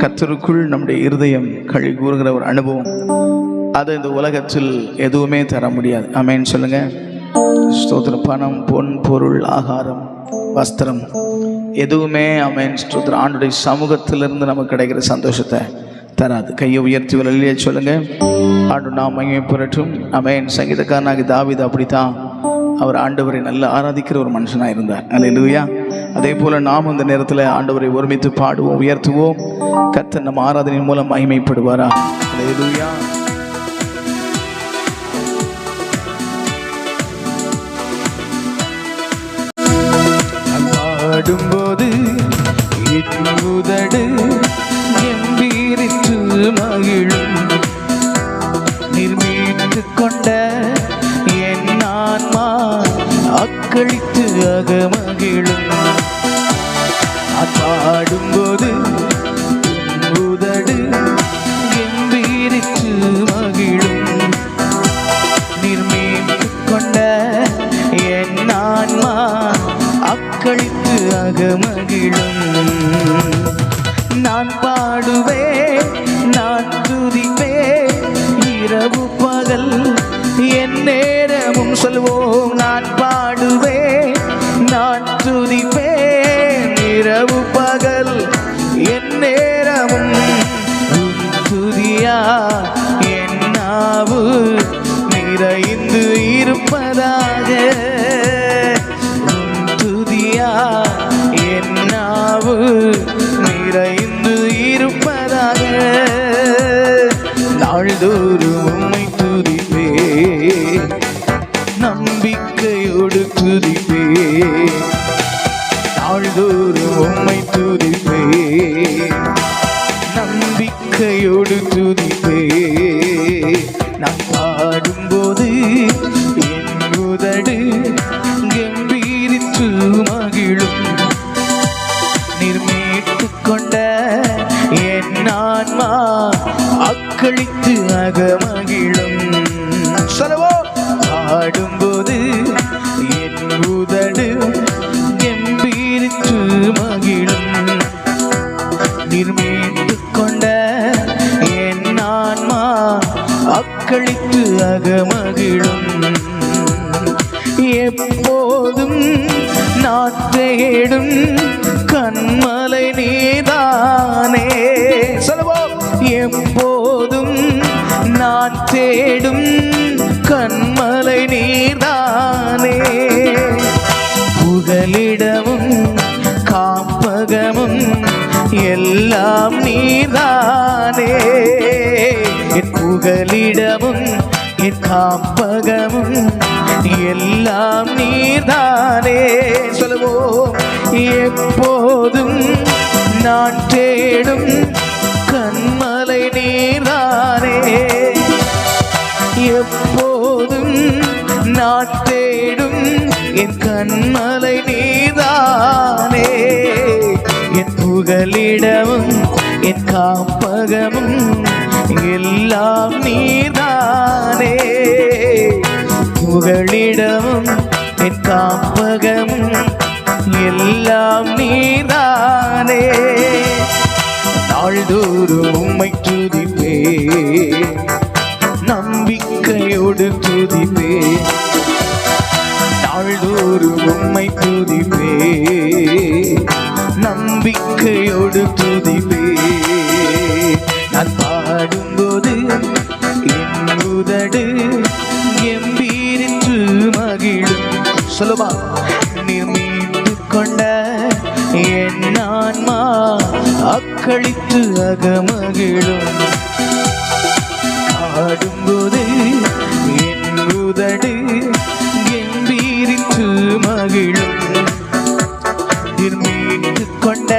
கத்தருக்குள் நம்முடைய இருதயம் கழி கூறுகிற ஒரு அனுபவம். அது இந்த உலகத்தில் எதுவுமே தர முடியாது. அமேன்னு சொல்லுங்க. ஸ்தோத்திரம். பணம் பொன் பொருள் ஆகாரம் வஸ்திரம் எதுவுமே அமேன் ஸ்தோத்திரம். ஆண்டுடைய சமூகத்திலிருந்து நமக்கு கிடைக்கிற சந்தோஷத்தை தராது. கையை உயர்த்தி வெளியே சொல்லுங்க. ஆண்டு நாம் மகிமை புரட்டும் அமேன் சங்கீதக்காரனாகி தாவிது அப்படித்தான். அவர் ஆண்டவரை நல்லா ஆராதிக்கிற ஒரு மனுஷனாக இருந்தார் அல்லேலூயா அதே போல நாம் இந்த நேரத்தில் ஆண்டவரை ஒருமித்து பாடுவோம் உயர்த்துவோம். கத்த நம்ம ஆராதனையின் மூலம் மகிமைப்படுவாரா அல்லேலூயா பாடும்போது என் உதடு எம்பீரித்து மகிழும். நிர்மீட்டு கொண்ட என் ஆன்மா அக்களித்து அகமகிழும். பாடும்போது உதடு எம்பீரித்து மகிழும். நிர்மீட்டு கொண்ட என் ஆன்மா அக்களித்து அகமகிழும். நான் பாடுவேன் நம்பிக்கையோடு துதிப்பே. நான் பாடும்போது என் உதடு கம்பீரித்து மகிழும். நிர்மீட்டு கொண்ட என் ஆன்மா அக்களித்து அகமகிழும் அக்களித்து அகமகிழும். எப்போதும் நான் தேடும் கண்மலை நீதானே. சொல்லுவோம். எப்போதும் நான் தேடும் எங்களிடமும் என் காப்பகமும் எல்லாம் நீதானே சொல்லுவோம் எப்போதும் நான் தேடும் கண்மலை நீதானே எப்போதும் நான் தேடும் என் கண்மலை நீதானே என் புகலிடமும் என் காப்பகமும் எல்லாம் நீதானே புகலிடமும் என் காப்பகம் எல்லாம் நீதானே நாள்தோறும் உம்மை துதிப்பே நம்பிக்கையோடு துதிப்பே நாள்தோறும் உம்மை துதிப்பே நம்பிக்கையோடு துதிப்பே நான் பாடும்போது என் உதடு எம்பீரின்று மகிழும். சொல்லுமா? நீர் மீட்டு கொண்ட என் ஆன்மா அக்களித்து அகமகிழும். பாடும்போது என் உதடு கம்பீரித்து மகிழும். மீட்டு கொண்ட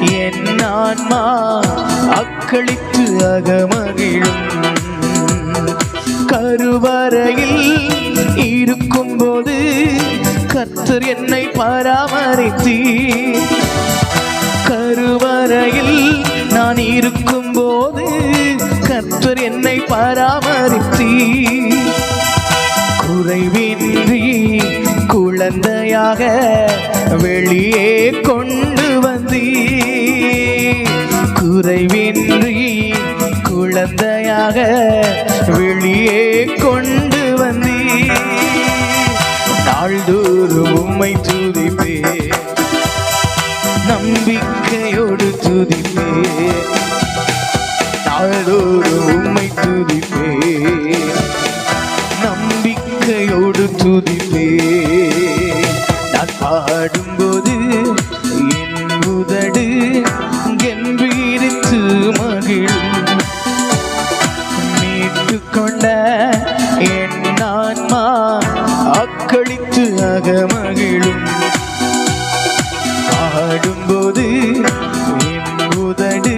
என் ஆன்மா அக்களித்து அகமகிழும். கருவறையில் இருக்கும் போது கர்த்தர் என்னை பராமரித்தீ கருவறையில் நான் இருக்கும் போது கர்த்தர் என்னை பராமரித்தீ குறைவின்றி குழந்தையாக வெளியே கொண்டு வந்தீ குறைவின்றி குழந்தையாக வெளியே கொண்டு வந்தீ நாள்தோறும் உம்மை துதிப்பே நம்பிக்கையோடு துதிப்பே நாள்தோறும் உம்மை துதிப்பே நம்பிக்கையோடு துதிப்பே நான் பாடும்போது பாடும்போது என் உதடு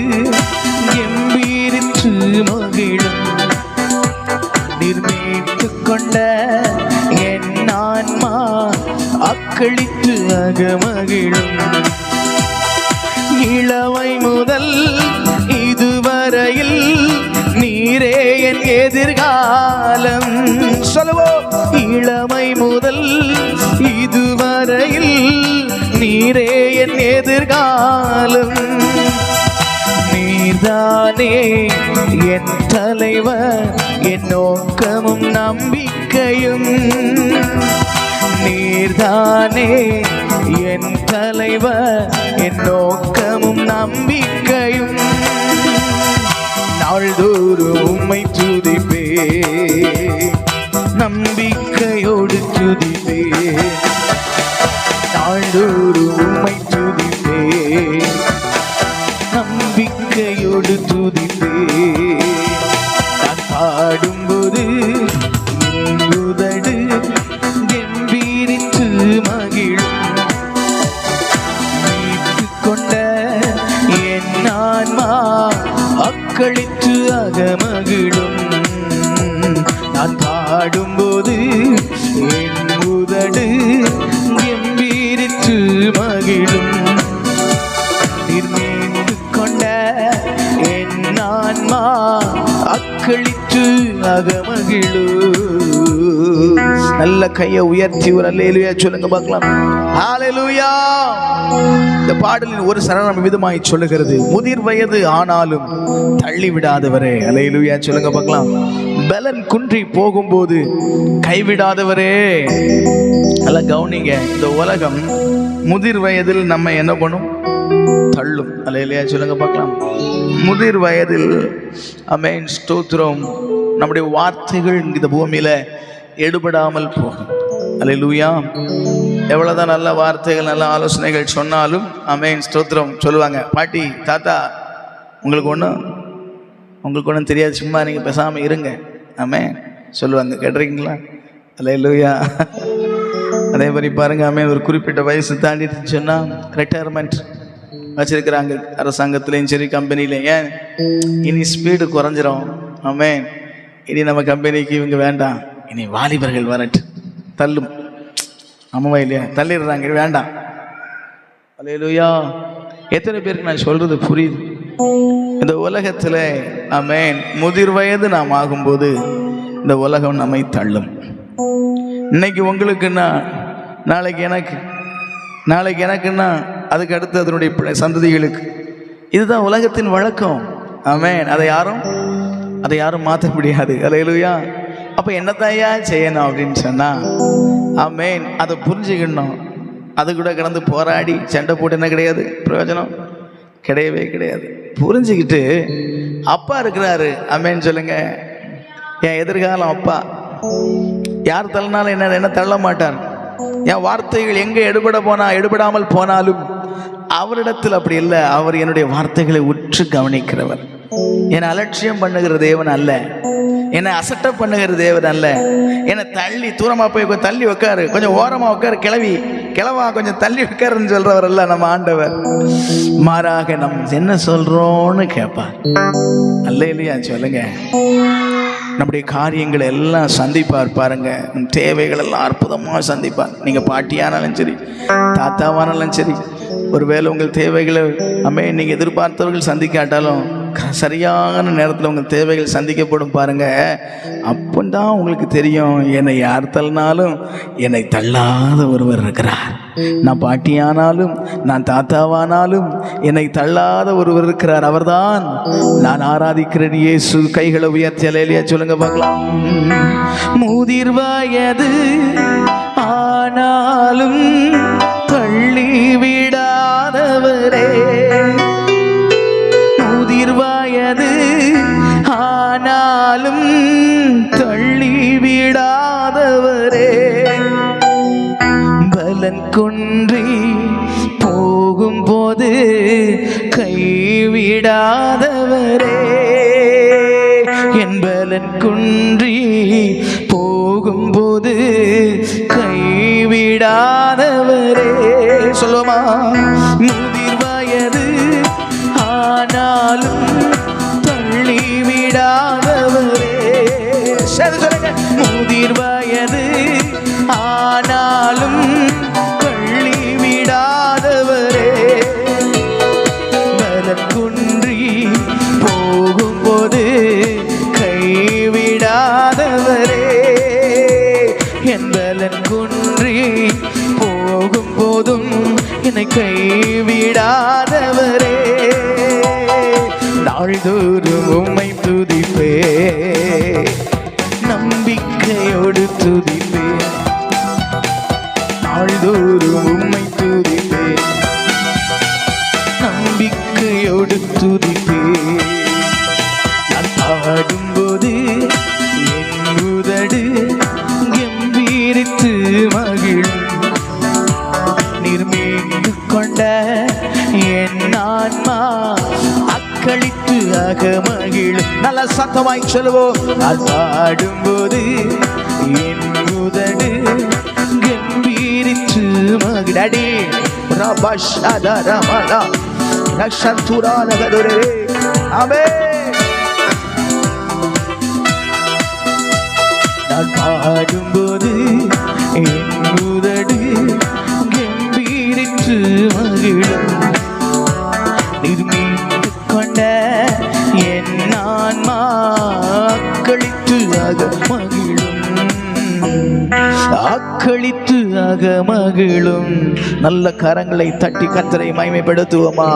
கம்பீரித்து மகிழும். நிர்மீட்டு கொண்ட என் ஆன்மா அக்களித்து அகமகிழும். இளவை முதல் இதுவரையில் நீரே என் எதிர்காலம். சொல்லுவோம் இளமை முதல் இதுவரையில் நீரே எதிர்காலம் நீதானே என் தலைவர் என் நோக்கமும் நம்பிக்கையும் நீர்தானே என் தலைவர் என் நோக்கமும் நம்பிக்கையும். நாள்தோறும் உம்மை துதிப்பே அக்களித்து அகமகிழு. நல்ல கையை உயர்த்தி ஒரு அல்லேலுயா சொல்லுங்க பார்க்கலாம். ஹalleluya. இந்த பாடலின் ஒரு சரணம் விதமாய் சொல்லுகிறது. முதிர் வயது ஆனாலும் தள்ளி விடாதவரே அல்லேலுயா சொல்லுங்க பார்க்கலாம். பலன் குன்றி போகும்போது கைவிடாதவரே. நல்லா கவனிங்க. இந்த உலகம் முதிர் வயதில் நம்ம என்ன பண்ணும்? தள்ளும். அலையிலையா சொல்லுங்க பார்க்கலாம். முதிர் வயதில் அமேன் ஸ்தோத்திரம். நம்முடைய வார்த்தைகள் இந்த பூமியில எடுபடாமல் போகும். அல்லேலூயா. எவ்வளவுதான் நல்ல வார்த்தைகள் நல்ல ஆலோசனைகள் சொன்னாலும் அமேன் ஸ்தோத்திரம் சொல்லுவாங்க. பாட்டி தாத்தா உங்களுக்கு ஒன்றும் உங்களுக்கு ஒன்றும் தெரியாது சும்மா நீங்கள் பேசாமல் இருங்க. ஆமே சொல்லுவாங்க. கேட்டுறீங்களா அல்லேலூயா. அதே மாதிரி பாருங்க ஆமே ஒரு குறிப்பிட்ட வயசு தாண்டிட்டு சொன்னால் ரிட்டையர்மெண்ட் வச்சிருக்கிறாங்க. அரசாங்கத்துலேயும் சரி கம்பெனிலையும் ஏன்? இனி ஸ்பீடு குறைஞ்சிரும். ஆமே இனி நம்ம கம்பெனிக்கு இவங்க வேண்டாம். இனி வாலிபர்கள் வரட்டு தள்ளும். ஆமாவா இல்லையா? தள்ளிடுறாங்க. வேண்டாம். அல்லேலூயா எத்தனை பேருக்கு நான் சொல்றது புரியுது? இந்த உலகத்தில் ஆமென் முதிர் வயது நாம் ஆகும்போது இந்த உலகம் நம்மை தள்ளும். இன்னைக்கு உங்களுக்குன்னா நாளைக்கு எனக்கு நாளைக்கு எனக்குன்னா அதுக்கு அடுத்து அதனுடைய பிள்ளை- சந்ததிகளுக்கு. இதுதான் உலகத்தின் வழக்கம். ஆமேன். அதை யாரும் அதை யாரும் மாற்ற முடியாது. அலையலுயா அப்போ என்னத்தையா செய்யணும் அப்படின்னு சொன்னால் ஆமேன். அதை புரிஞ்சுக்கணும். அது கூட கடந்து போராடி சண்டை போட்டு என்ன கிடையாது? பிரயோஜனம் கிடையவே கிடையாது. புரிஞ்சுக்கிட்டு அப்பா இருக்கிறாரு. அம்மேன்னு சொல்லுங்க. என் எதிர்காலம் அப்பா. யார் தள்ளினாலும் என்ன என்ன தள்ள மாட்டார் என் வார்த்தைகள் எங்கே எடுபட போனா எடுபடாமல் போனாலும் அவரிடத்தில் அப்படி இல்லை. அவர் என்னுடைய வார்த்தைகளை உற்று கவனிக்கிறவர். என்னை அலட்சியம் பண்ணுகிற தேவன் அல்ல. என்னை அசட்ட பண்ணுகிற தேவன் அல்ல. என்னை தள்ளி தூரமாக போய் தள்ளி உட்காரு. கொஞ்சம் ஓரமாக உட்காரு கிளவி. கிளவா கொஞ்சம் தள்ளி உட்காருன்னு சொல்றவர் அல்ல நம்ம ஆண்டவர். மாறாக நம் என்ன சொல்றோம்னு கேட்பார். அல்ல இல்லையா? சொல்லுங்க. நம்முடைய காரியங்களை எல்லாம் சந்திப்பார் பாருங்க. தேவைகள் எல்லாம் அற்புதமாக சந்திப்பார். நீங்கள் பாட்டியானாலும் சரி தாத்தாவானாலும் சரி ஒருவேளை உங்கள் தேவைகளை அம்மே நீங்கள் எதிர்பார்த்தவர்கள் சந்திக்காட்டாலும் க- சரியான நேரத்தில் உங்கள் தேவைகள் சந்திக்கப்படும் பாருங்கள் அப்போ தான் உங்களுக்கு தெரியும் என்னை யார் தள்ளினாலும் என்னை தள்ளாத ஒருவர் இருக்கிறார். நான் பாட்டியானாலும் நான் தாத்தாவானாலும் என்னை தள்ளாத ஒருவர் இருக்கிறார். அவர்தான் நான் ஆராதிக்கிறேன். இயேசு கைகளை உயர்த்தி அலையிலையா சொல்லுங்க பார்க்கலாம். முதிர் வயது பலன் குன்றி போகும்போது கைவிடாதவரே. சொல்லுமா முதிர் வயது ஆனாலும் தள்ளி விடாதவரே சரி சொல்லுங்க. முதிர் வயது ஆனாலும் நாள்தோறும் உம்மை துதிப்பே நம்பிக்கையோடு துதிப்பே. நான் பாடும்போது என் உதடு கம்பீரித்து மகிழும். நிர்மீண்டு கொண்ட என் ஆன்மா அக்களித்து அக மகிழும். நல்ல சத்தமாய் சொல்லுவோம். நான் பாடும்போது என் உதடு கம்பீரித்து மகிழடி ரபஷத ரமலா நக்ஷந்துரா நகதுரே ஆமே. நான் பாடும்போது என் உதடு கம்பீரித்து கழித்து அகமகிழும் நல்ல கரங்களை தட்டி கத்தரை மகிமைப்படுத்துவோமா?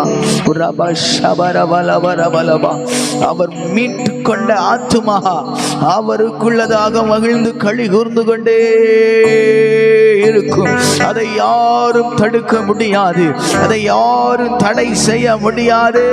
அவர் மீட்டு கொண்ட ஆத்துமா. அவருக்குள்ளதாக மகிழ்ந்து களி கூர்ந்து கொண்டே இருக்கும். அதை யாரும் தடுக்க முடியாது. அதை யாரும் தடை செய்ய முடியாது.